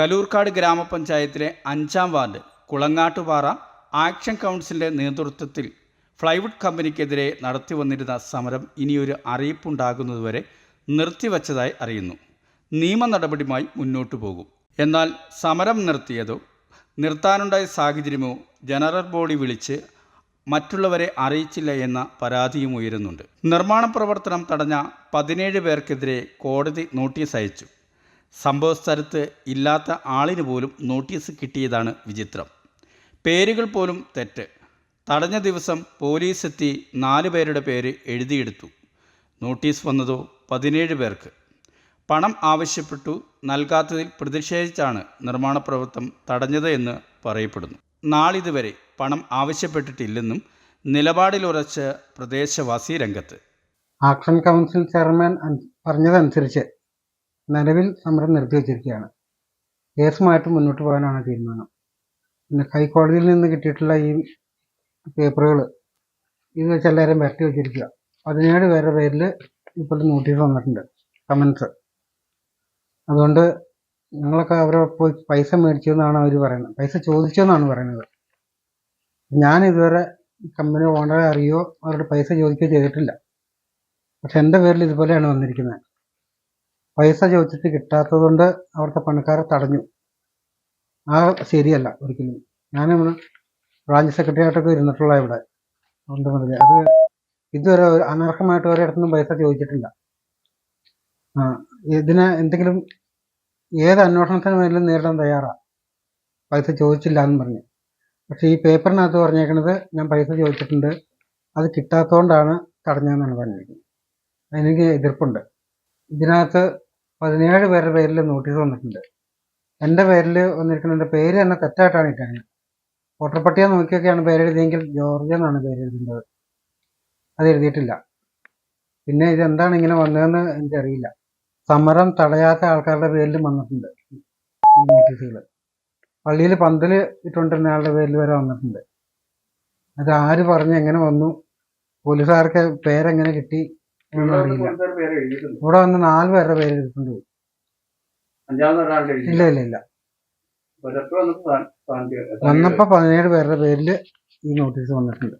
കലൂർക്കാട് ഗ്രാമപഞ്ചായത്തിലെ അഞ്ചാം ward കുളങ്ങാട്ടുപാറ action കൗൺസിലിന്റെ നേതൃത്വത്തിൽ ഫ്ലൈവുഡ് കമ്പനിക്കെതിരെ നടത്തി വന്നിരുന്ന സമരം ഇനിയൊരു അറിയിപ്പുണ്ടാകുന്നതുവരെ നിർത്തിവച്ചതായി അറിയുന്നു. നിയമ നടപടിയുമായി മുന്നോട്ടു പോകും. എന്നാൽ സമരം നിർത്തിയതോ നിർത്താനുണ്ടായ സാഹചര്യമോ ജനറൽ ബോഡി വിളിച്ച് മറ്റുള്ളവരെ അറിയിച്ചില്ല എന്ന പരാതിയും ഉയരുന്നുണ്ട്. നിർമ്മാണ പ്രവർത്തനം തടഞ്ഞ പതിനേഴ് പേർക്കെതിരെ കോടതി നോട്ടീസ് അയച്ചു. സംഭവ സ്ഥലത്ത് ഇല്ലാത്ത ആളിന് പോലും നോട്ടീസ് കിട്ടിയതാണ് വിചിത്രം. പേരുകൾ പോലും തെറ്റ്. തടഞ്ഞ ദിവസം പോലീസ് എത്തി നാല് പേരുടെ പേര് എഴുതിയെടുത്തു. നോട്ടീസ് വന്നതോ പതിനേഴ് പേർക്ക്. പണം ആവശ്യപ്പെട്ടു നൽകാത്തതിൽ പ്രതിഷേധിച്ചാണ് നിർമ്മാണ പ്രവർത്തനം തടഞ്ഞത് എന്ന് പറയപ്പെടുന്നു. നാളിതുവരെ പണം ആവശ്യപ്പെട്ടിട്ടില്ലെന്നും നിലപാടിലുറച്ച് പ്രദേശവാസി രംഗത്ത്. ആക്ഷൻ കൗൺസിൽ ചെയർമാൻ പറഞ്ഞതനുസരിച്ച് നിലവിൽ സമരം നിർത്തിവച്ചിരിക്കുകയാണ് കേസുമായിട്ട് മുന്നോട്ട് പോകാനാണ് തീരുമാനം. പിന്നെ ഹൈക്കോടതിയിൽ നിന്ന് കിട്ടിയിട്ടുള്ള ഈ പേപ്പറുകൾ ഇത് വെച്ച് എല്ലാവരും വരട്ടി വെച്ചിരിക്കുക. പതിനേഴ് പേരുടെ പേരിൽ ഇപ്പോൾ നോട്ടീസ് വന്നിട്ടുണ്ട്. കമൻസ്. അതുകൊണ്ട് ഞങ്ങളൊക്കെ അവരെ പോയി പൈസ മേടിച്ചു എന്നാണ് അവർ പറയുന്നത്. പൈസ ചോദിച്ചു എന്നാണ് പറയുന്നത്. ഞാൻ ഇതുവരെ കമ്പനി ഓണറെ അറിയോ? അവരുടെ പൈസ ചോദിക്കുകയോ ചെയ്തിട്ടില്ല. പക്ഷെ എന്റെ പേരിൽ ഇതുപോലെയാണ് വന്നിരിക്കുന്നത്. പൈസ ചോദിച്ചിട്ട് കിട്ടാത്തത് കൊണ്ട് അവിടുത്തെ പണക്കാരെ തടഞ്ഞു. ആ ശരിയല്ല ഒരിക്കലും. ഞാൻ ബ്രാഞ്ച് സെക്രട്ടറി ആയിട്ടൊക്കെ ഇരുന്നിട്ടുള്ള ഇവിടെ. അതുകൊണ്ട് അത് ഇതുവരെ അനർഹമായിട്ട് ഒരിടത്തുനിന്നും പൈസ ചോദിച്ചിട്ടില്ല. ആ ഇതിനെ എന്തെങ്കിലും ഏത് അന്വേഷണത്തിന് വേണമെങ്കിലും നേരിടാൻ തയ്യാറാണ് പൈസ ചോദിച്ചില്ല എന്ന് പറഞ്ഞു. പക്ഷെ ഈ പേപ്പറിനകത്ത് പറഞ്ഞേക്കണത് ഞാൻ പൈസ ചോദിച്ചിട്ടുണ്ട്. അത് കിട്ടാത്തതുകൊണ്ടാണ് തടഞ്ഞതെന്നാണ് പറഞ്ഞിരിക്കുന്നത്. എനിക്ക് എതിർപ്പുണ്ട്. ഇതിനകത്ത് പതിനേഴ് പേരുടെ പേരിൽ നോട്ടീസ് വന്നിട്ടുണ്ട്. എന്റെ പേരിൽ വന്നിരിക്കുന്ന എന്റെ പേര് തന്നെ തെറ്റായിട്ടാണ് ഇട്ടത് വോട്ടർ പട്ടിക നോക്കിയൊക്കെയാണ് പേരെഴുതിയെങ്കിൽ ജോർജ് എന്നാണ് പേര് എഴുതേണ്ടത് അത് എഴുതിയിട്ടില്ല. പിന്നെ ഇതെന്താണ് ഇങ്ങനെ വന്നതെന്ന് എനിക്കറിയില്ല. സമരം തടയാത്ത ആൾക്കാരുടെ പേരിലും വന്നിട്ടുണ്ട് ഈ നോട്ടീസുകൾ പള്ളിയിൽ പന്തൽ ഇട്ടുകൊണ്ടിരുന്ന ആളുടെ പേരിൽ വരെ വന്നിട്ടുണ്ട്. അത് ആര് പറഞ്ഞ് എങ്ങനെ വന്നു? പോലീസുകാർക്ക് പേരെങ്ങനെ കിട്ടി? ഇവിടെ വന്ന് നാല് പേരുടെ പേര് എഴുതിട്ടുണ്ട് പോയി ഇല്ല ഇല്ല ഇല്ല. വന്നപ്പോ പതിനേഴ് പേരുടെ പേരിൽ ഈ നോട്ടീസ് വന്നിട്ടുണ്ട്.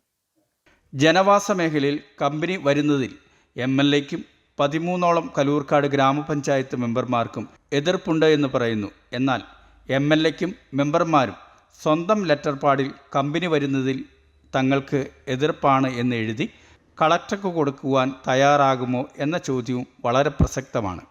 ജനവാസ മേഖലയിൽ കമ്പനി വരുന്നതിൽ എം എൽ എക്കും പതിമൂന്നോളം കലൂർക്കാട് ഗ്രാമപഞ്ചായത്ത് മെമ്പർമാർക്കും എതിർപ്പുണ്ട് എന്ന് പറയുന്നു. എന്നാൽ എം എൽ എക്കും മെമ്പർമാരും സ്വന്തം ലെറ്റർ പാഡിൽ കമ്പനി വരുന്നതിൽ തങ്ങൾക്ക് എതിർപ്പാണ് എന്ന് എഴുതി കളക്ടർക്ക് കൊടുക്കുവാൻ തയ്യാറാകുമോ എന്ന ചോദ്യവും വളരെ പ്രസക്തമാണ്.